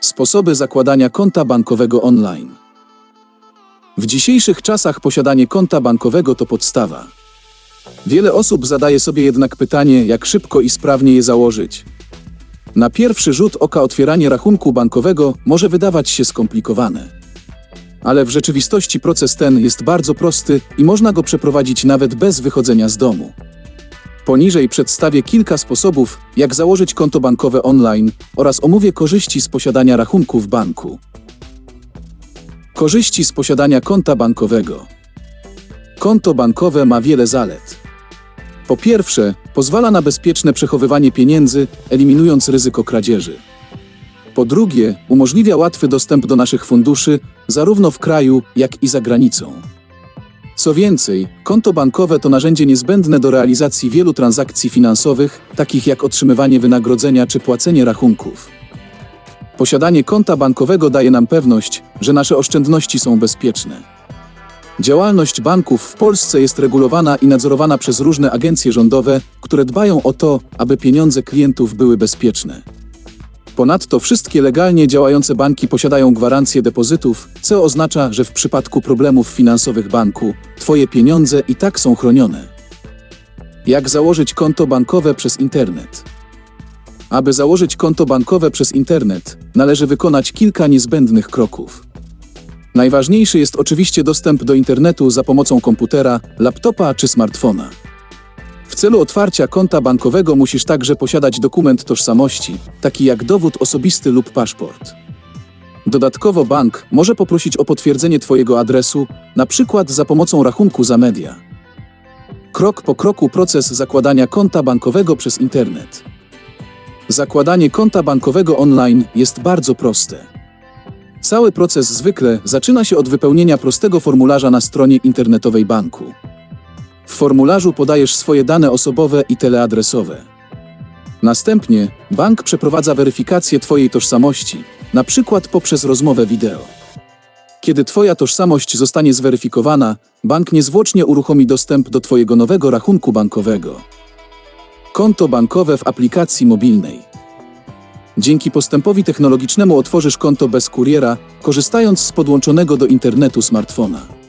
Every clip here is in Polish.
Sposoby zakładania konta bankowego online. W dzisiejszych czasach posiadanie konta bankowego to podstawa. Wiele osób zadaje sobie jednak pytanie, jak szybko i sprawnie je założyć. Na pierwszy rzut oka otwieranie rachunku bankowego może wydawać się skomplikowane. Ale w rzeczywistości proces ten jest bardzo prosty i można go przeprowadzić nawet bez wychodzenia z domu. Poniżej przedstawię kilka sposobów, jak założyć konto bankowe online oraz omówię korzyści z posiadania rachunku w banku. Korzyści z posiadania konta bankowego. Konto bankowe ma wiele zalet. Po pierwsze, pozwala na bezpieczne przechowywanie pieniędzy, eliminując ryzyko kradzieży. Po drugie, umożliwia łatwy dostęp do naszych funduszy, zarówno w kraju, jak i za granicą. Co więcej, konto bankowe to narzędzie niezbędne do realizacji wielu transakcji finansowych, takich jak otrzymywanie wynagrodzenia czy płacenie rachunków. Posiadanie konta bankowego daje nam pewność, że nasze oszczędności są bezpieczne. Działalność banków w Polsce jest regulowana i nadzorowana przez różne agencje rządowe, które dbają o to, aby pieniądze klientów były bezpieczne. Ponadto wszystkie legalnie działające banki posiadają gwarancję depozytów, co oznacza, że w przypadku problemów finansowych banku, Twoje pieniądze i tak są chronione. Jak założyć konto bankowe przez internet? Aby założyć konto bankowe przez internet, należy wykonać kilka niezbędnych kroków. Najważniejszy jest oczywiście dostęp do internetu za pomocą komputera, laptopa czy smartfona. Celu otwarcia konta bankowego musisz także posiadać dokument tożsamości, taki jak dowód osobisty lub paszport. Dodatkowo bank może poprosić o potwierdzenie Twojego adresu, na przykład za pomocą rachunku za media. Krok po kroku proces zakładania konta bankowego przez internet. Zakładanie konta bankowego online jest bardzo proste. Cały proces zwykle zaczyna się od wypełnienia prostego formularza na stronie internetowej banku. W formularzu podajesz swoje dane osobowe i teleadresowe. Następnie bank przeprowadza weryfikację Twojej tożsamości, na przykład poprzez rozmowę wideo. Kiedy Twoja tożsamość zostanie zweryfikowana, bank niezwłocznie uruchomi dostęp do Twojego nowego rachunku bankowego. Konto bankowe w aplikacji mobilnej. Dzięki postępowi technologicznemu otworzysz konto bez kuriera, korzystając z podłączonego do internetu smartfona.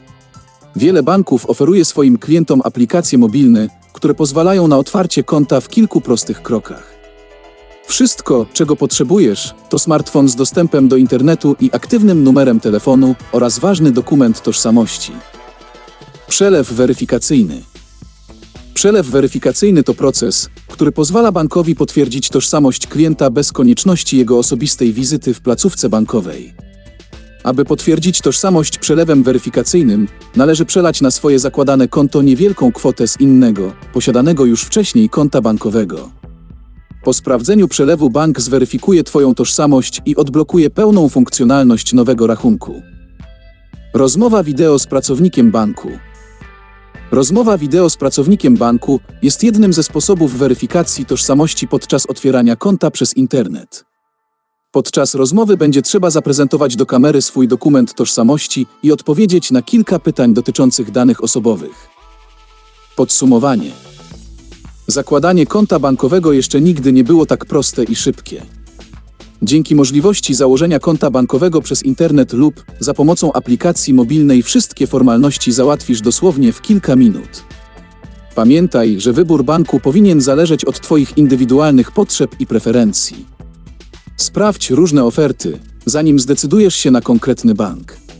Wiele banków oferuje swoim klientom aplikacje mobilne, które pozwalają na otwarcie konta w kilku prostych krokach. Wszystko, czego potrzebujesz, to smartfon z dostępem do internetu i aktywnym numerem telefonu oraz ważny dokument tożsamości. Przelew weryfikacyjny. Przelew weryfikacyjny to proces, który pozwala bankowi potwierdzić tożsamość klienta bez konieczności jego osobistej wizyty w placówce bankowej. Aby potwierdzić tożsamość przelewem weryfikacyjnym, należy przelać na swoje zakładane konto niewielką kwotę z innego, posiadanego już wcześniej konta bankowego. Po sprawdzeniu przelewu bank zweryfikuje Twoją tożsamość i odblokuje pełną funkcjonalność nowego rachunku. Rozmowa wideo z pracownikiem banku. Rozmowa wideo z pracownikiem banku jest jednym ze sposobów weryfikacji tożsamości podczas otwierania konta przez internet. Podczas rozmowy będzie trzeba zaprezentować do kamery swój dokument tożsamości i odpowiedzieć na kilka pytań dotyczących danych osobowych. Podsumowanie. Zakładanie konta bankowego jeszcze nigdy nie było tak proste i szybkie. Dzięki możliwości założenia konta bankowego przez internet lub za pomocą aplikacji mobilnej wszystkie formalności załatwisz dosłownie w kilka minut. Pamiętaj, że wybór banku powinien zależeć od Twoich indywidualnych potrzeb i preferencji. Sprawdź różne oferty, zanim zdecydujesz się na konkretny bank.